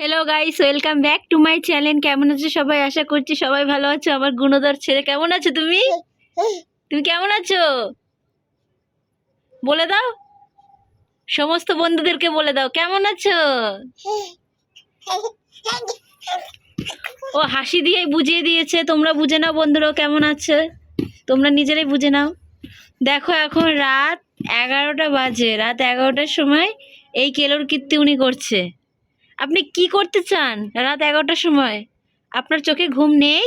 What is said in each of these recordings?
Hello guys welcome back to my channel কেমন আছো সবাই? আশা করছি সবাই ভালো আছো। আমার গুণধর ছেলে, কেমন আছো তুমি? তুমি কেমন আছো? বলে দাও। সমস্ত বন্ধুদেরকে বলে দাও। কেমন আছো? ও হাসি দিয়েই বুঝিয়ে দিয়েছে। তোমরা বুঝে নাও বন্ধুরাও কেমন আছে? তোমরা নিজেরাই বুঝে নাও। দেখো, এখন রাত এগারোটা বাজে। রাত এগারোটার সময় এই কেলোর কীর্তি উনি করছে। আপনি কি করতে চান রাত এগারোটার সময়? আপনার চোখে ঘুম নেই?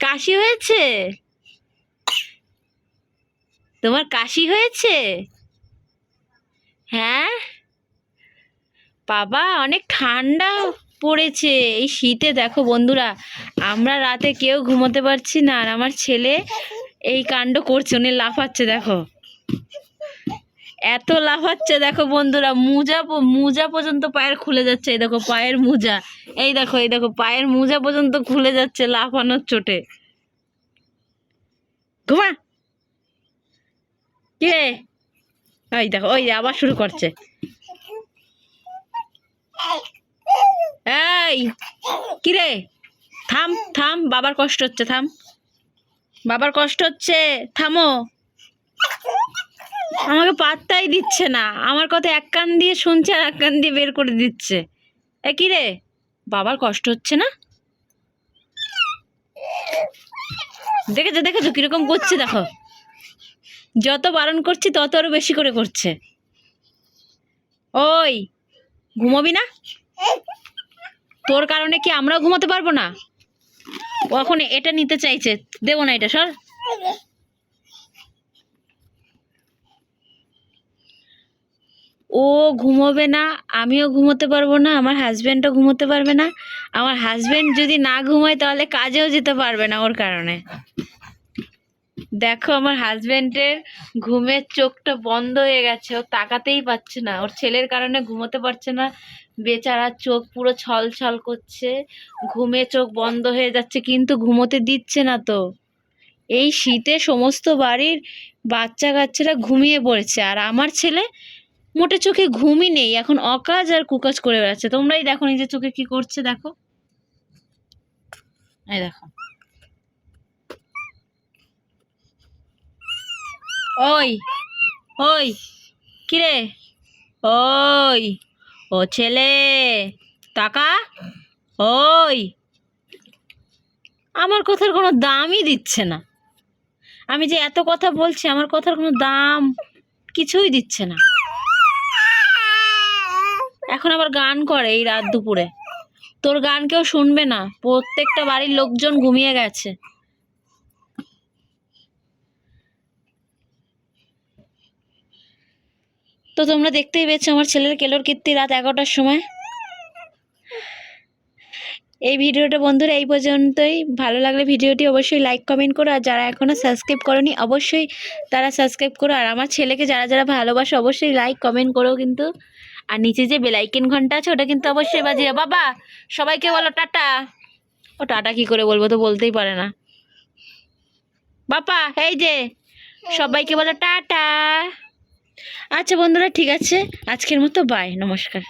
কাশি হয়েছে? তোমার কাশি হয়েছে? হ্যাঁ? বাবা, অনেক ঠান্ডা পড়েছে। এই শীতে দেখো বন্ধুরা, আমরা রাতে কেউ ঘুমোতে পারছি না আর আমার ছেলে এই কাণ্ড করছে, উনি লাফাচ্ছে, দেখো। এত লাফাচ্ছে দেখো বন্ধুরা, মোজা মোজা পর্যন্ত পায়ের খুলে যাচ্ছে, এই দেখো পায়ের মোজা। এই দেখো এই দেখো, পায়ের মোজা পর্যন্ত খুলে যাচ্ছে লাফানোর চোটে। ঘুমা। কে ওই দেখো, ওই আবার শুরু করছে। এই কিরে থাম থাম, বাবার কষ্ট হচ্ছে, থাম। বাবার কষ্ট হচ্ছে, থামো। আমাকে পাত্তাই দিচ্ছে না। আমার কথা এক কান দিয়ে শুনছে আর এক কান দিয়ে বের করে দিচ্ছে। এ কি রে? বাবার কষ্ট হচ্ছে না? দেখেছ দেখেছ কীরকম করছে, দেখো। যত বারণ করছি, তত আরও বেশি করে করছে। ওই, ঘুমোবি না? তোর কারণে কি আমরাও ঘুমাতে পারব না? ও এখন এটা নিতে চাইছে। দেবো না এটা, সর। ও ঘুমোবে না, আমিও ঘুমোতে পারব না, আমার হাজব্যান্ডও ঘুমোতে পারবে না। আমার হাজব্যান্ড যদি না ঘুমায় তাহলে কাজেও যেতে পারবে না ওর কারণে। দেখো আমার হাজব্যান্ডের ঘুমের চোখটা বন্ধ হয়ে গেছে, ও তাকাতেই পারছে না। ওর ছেলের কারণে ঘুমোতে পারছে না বেচারা চোখ পুরো ছল ছল করছে, ঘুমে চোখ বন্ধ হয়ে যাচ্ছে, কিন্তু ঘুমোতে দিচ্ছে না তো। এই শীতে সমস্ত বাড়ির বাচ্চা কাচ্চারা ঘুমিয়ে পড়েছে, আর আমার ছেলে মোটে চোখে ঘুমই নেই, এখন অকাজ আর কুকাজ করে বেড়াচ্ছে। তোমরাই দেখো নিজের চোখে কি করছে, দেখো। এই দেখো। ওই ওই, কিরে? ওই, ও ছেলে, টাকা? ওই, আমার কথার কোনো দামই দিচ্ছে না। আমি যে এত কথা বলছি, আমার কথার কোনো দাম কিছুই দিচ্ছে না। এখন আবার গান করে এই রাত দুপুরে। তোর গান কেউ শুনবে না। প্রত্যেকটা বাড়ির লোকজন ঘুমিয়ে গেছে। তো তোমরা দেখতেই পেয়েছ আমার ছেলের কেলোর কীর্তি রাত এগারোটার সময়। এই ভিডিওটা বন্ধুরা এই পর্যন্তই। ভালো লাগলে ভিডিওটি অবশ্যই লাইক কমেন্ট করো। আর যারা এখনও সাবস্ক্রাইব করনি, অবশ্যই তারা সাবস্ক্রাইব করো। আর আমার ছেলেকে যারা যারা ভালোবাসো, অবশ্যই লাইক কমেন্ট করো কিন্তু। আর নিচে যে বেলাইকেন ঘণ্টা আছে, ওটা কিন্তু অবশ্যই বাজিয়ে বাবা, সবাইকে বলো টাটা। ও টাটা কি করে বলব তো বলতেই পারে না। বাপা এই যে, সবাইকে বলো টাটা। আচ্ছা বন্ধুরা, ঠিক আছে। আজকের মতো বাই নমস্কার।